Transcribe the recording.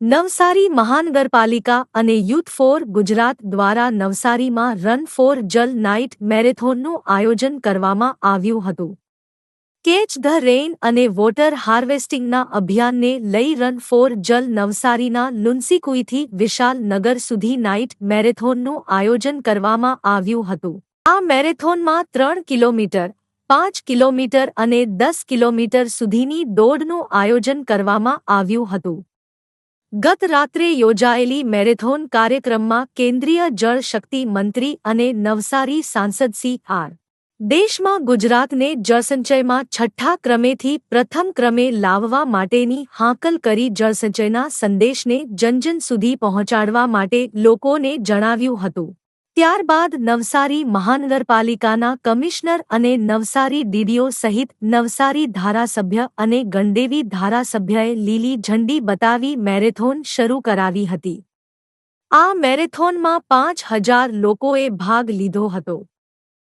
નવસારી મહાનગરપાલિકા અને youth for Gujarat દ્વારા નવસારીમાં રન ફોર જલ નાઇટ મેરેથોનનું આયોજન કરવામાં આવ્યું હતું. કેચ ધ રેઇન અને વોટર હાર્વેસ્ટિંગના અભિયાનને લઈ રન ફોર જલ નવસારીના લુન્સીકુઈથી વિશાલ નગર સુધી નાઇટ મેરેથોનનું આયોજન કરવામાં આવ્યું હતું. આ મેરેથોનમાં ત્રણ કિલોમીટર, પાંચ કિલોમીટર અને દસ કિલોમીટર સુધીની દોડનું આયોજન કરવામાં આવ્યું હતું. ગત રાત્રે યોજાયેલી મેરેથોન કાર્યક્રમમાં કેન્દ્રીય જળ શક્તિ મંત્રી અને નવસારી સાંસદ સી આર. દેશમાં ગુજરાતને જળસંચયમાં છઠ્ઠા ક્રમેથી પ્રથમ ક્રમે લાવવા માટેની હાંકલ કરી જળસંચયના સંદેશને જનજન સુધી પહોંચાડવા માટે લોકોને જણાવ્યું હતું. ત્યારબાદ નવસારી મહાનગરપાલિકાના કમિશનર અને નવસારી ડીડીઓ સહિત નવસારી ધારાસભ્ય અને ગણદેવી ધારાસભ્યએ લીલી ઝંડી બતાવી મેરેથોન શરૂ કરાવી હતી. આ મેરેથોનમાં પાંચ હજાર લોકોએ ભાગ લીધો હતો.